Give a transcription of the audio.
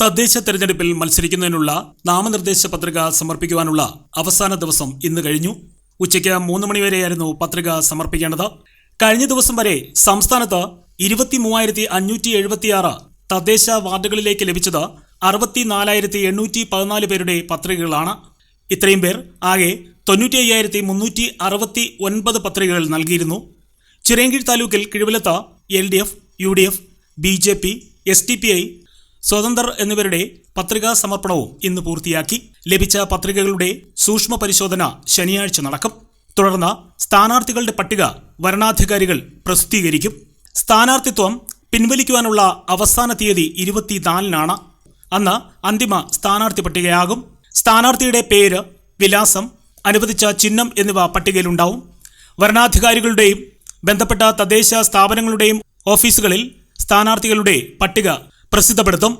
തദ്ദേശ തെരഞ്ഞെടുപ്പിൽ മത്സരിക്കുന്നതിനുള്ള നാമനിർദ്ദേശ പത്രിക സമർപ്പിക്കുവാനുള്ള അവസാന ദിവസം ഇന്ന് കഴിഞ്ഞു. ഉച്ചയ്ക്ക് മൂന്ന് മണിവരെയായിരുന്നു പത്രിക സമർപ്പിക്കേണ്ടത്. കഴിഞ്ഞ ദിവസം വരെ സംസ്ഥാനത്ത് ഇരുപത്തി അഞ്ഞൂറ്റി എഴുപത്തിയാറ് തദ്ദേശ വാർഡുകളിലേക്ക് ലഭിച്ചത് അറുപത്തിനാലായിരത്തി എണ്ണൂറ്റി പതിനാല് പേരുടെ പത്രികകളാണ്. ഇത്രയും പേർ ആകെ തൊണ്ണൂറ്റി അയ്യായിരത്തി മുന്നൂറ്റി അറുപത്തി ഒൻപത് പത്രികകൾ നൽകിയിരുന്നു. ചിറയൻകീഴ് താലൂക്കിൽ കിഴുവിലത്ത് L D F U D F B J P S T P I സ്വതന്ത്രർ എന്നിവരുടെ പത്രികാ സമർപ്പണവും ഇന്ന് പൂർത്തിയാക്കി. ലഭിച്ച പത്രികകളുടെ സൂക്ഷ്മ പരിശോധന ശനിയാഴ്ച നടക്കും. തുടർന്ന് സ്ഥാനാർത്ഥികളുടെ പട്ടിക വരണാധികാരികൾ പ്രസിദ്ധീകരിക്കും. സ്ഥാനാർത്ഥിത്വം പിൻവലിക്കുവാനുള്ള അവസാന തീയതി ഇരുപത്തിനാലിനാണ്. അന്ന് അന്തിമ സ്ഥാനാർത്ഥി പട്ടികയാകും. സ്ഥാനാർത്ഥിയുടെ പേര് വിലാസം അനുവദിച്ച ചിഹ്നം എന്നിവ പട്ടികയിലുണ്ടാവും. വരണാധികാരികളുടെയും ബന്ധപ്പെട്ട തദ്ദേശ സ്ഥാപനങ്ങളുടെയും ഓഫീസുകളിൽ സ്ഥാനാർത്ഥികളുടെ പട്ടിക പ്രസിദ്ധപ്പെടുത്തും